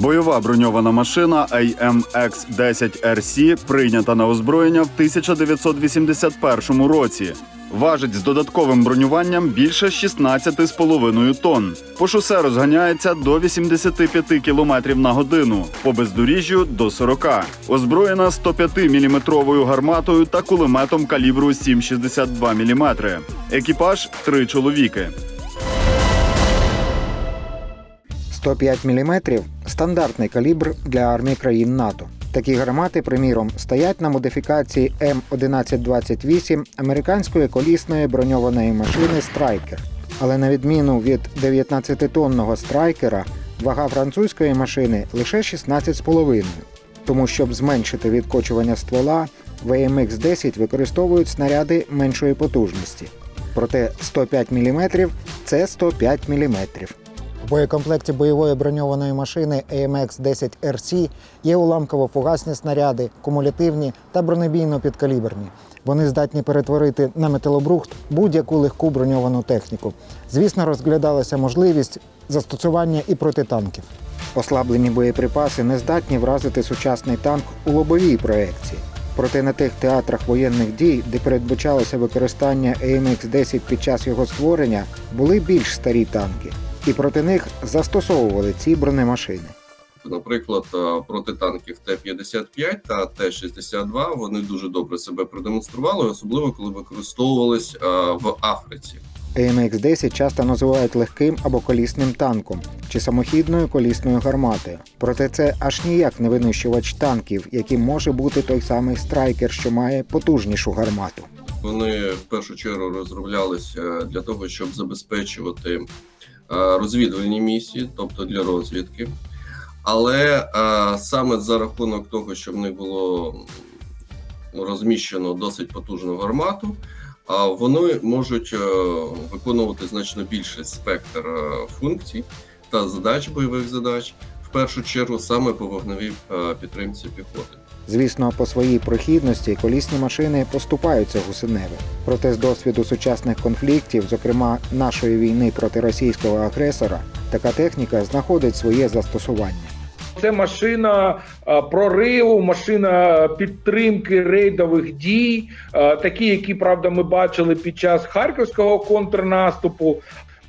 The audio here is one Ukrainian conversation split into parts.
Бойова броньована машина AMX-10RC прийнята на озброєння в 1981 році. Важить з додатковим бронюванням більше 16,5 тонн. По шосе розганяється до 85 км на годину, по бездоріжжю до 40. Озброєна 105-мм гарматою та кулеметом калібру 7,62 мм. Екіпаж три чоловіки. 105 мм – стандартний калібр для армій країн НАТО. Такі гармати, приміром, стоять на модифікації М1128 американської колісної броньованої машини Страйкер. Але на відміну від 19-тонного страйкера, вага французької машини лише 16,5. Тому, щоб зменшити відкочування ствола, в AMX-10 використовують снаряди меншої потужності. Проте 105 мм – це 105 мм. В боєкомплекті бойової броньованої машини AMX-10 RC є уламково-фугасні снаряди, кумулятивні та бронебійно-підкаліберні. Вони здатні перетворити на металобрухт будь-яку легку броньовану техніку. Звісно, розглядалася можливість застосування і проти танків. Ослаблені боєприпаси не здатні вразити сучасний танк у лобовій проекції. Проте на тих театрах воєнних дій, де передбачалося використання AMX-10 під час його створення, були більш старі танки, і проти них застосовували ці бронемашини. Наприклад, е, проти танків Т-55 та Т-62 вони дуже добре себе продемонстрували, особливо коли використовувались е, в Африці. AMX-10 часто називають легким або колісним танком чи самохідною колісною гарматою. Проте це аж ніяк не винищувач танків, яким може бути той самий страйкер, що має потужнішу гармату. Вони в першу чергу розроблялися для того, щоб забезпечувати е, розвідувальні місії, тобто для розвідки. Але е, саме за рахунок того, що в них було розміщено досить потужну гармату, а вони можуть е, виконувати значно більший спектр е, функцій та задач бойових задач, в першу чергу саме по вогневій е, підтримці піхоти. Звісно, по своїй прохідності колісні машини поступаються гусеневі. Проте з досвіду сучасних конфліктів, зокрема нашої війни проти російського агресора, така техніка знаходить своє застосування. Це машина прориву, машина підтримки рейдових дій, такі, які правда ми бачили під час харківського контрнаступу.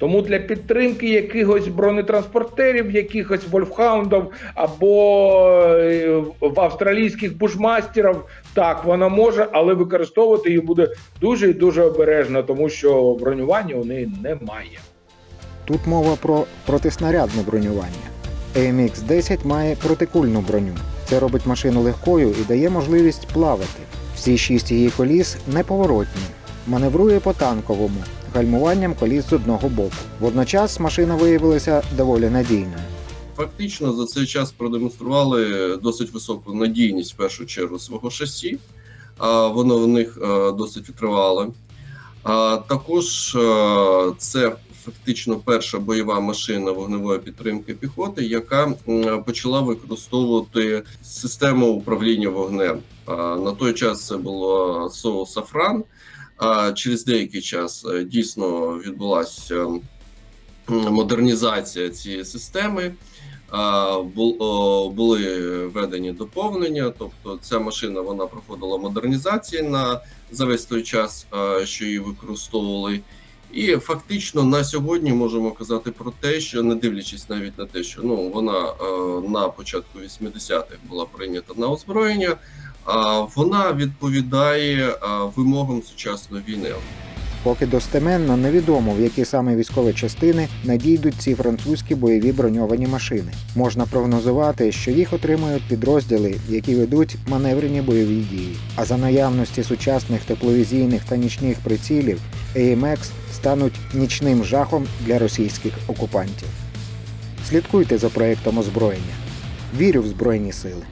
Тому для підтримки якихось бронетранспортерів, якихось вольфхаундів або е, в австралійських бушмастерів, так вона може, але використовувати її буде дуже і дуже обережно, тому що бронювання у неї немає. Тут мова про протиснарядне бронювання. AMX-10 має протикульну броню. Це робить машину легкою і дає можливість плавати. Всі шість її коліс неповоротні. Маневрує по танковому, гальмуванням коліс з одного боку. Водночас машина виявилася доволі надійною. Фактично за цей час продемонстрували досить високу надійність в першу чергу свого шасі. Воно в них е, досить тривале. А також е, це фактично перша бойова машина вогневої підтримки піхоти, яка почала використовувати систему управління вогнем. На той час це було СОУ Сафран. А через деякий час е, дійсно відбулася модернізація цієї системи. Були введені доповнення, тобто ця машина вона проходила модернізації на за весь той час, що її використовували. І фактично на сьогодні можемо казати про те, що не дивлячись навіть на те, що ну вона е, на початку 80-х була прийнята на озброєння, вона відповідає вимогам сучасної війни. Поки достеменно невідомо, в які саме військові частини надійдуть ці французькі бойові броньовані машини. Можна прогнозувати, що їх отримують підрозділи, які ведуть маневрені бойові дії. А за наявності сучасних тепловізійних та нічних прицілів AMX стануть нічним жахом для російських окупантів. Слідкуйте за проектом озброєння. Вірю в Збройні сили.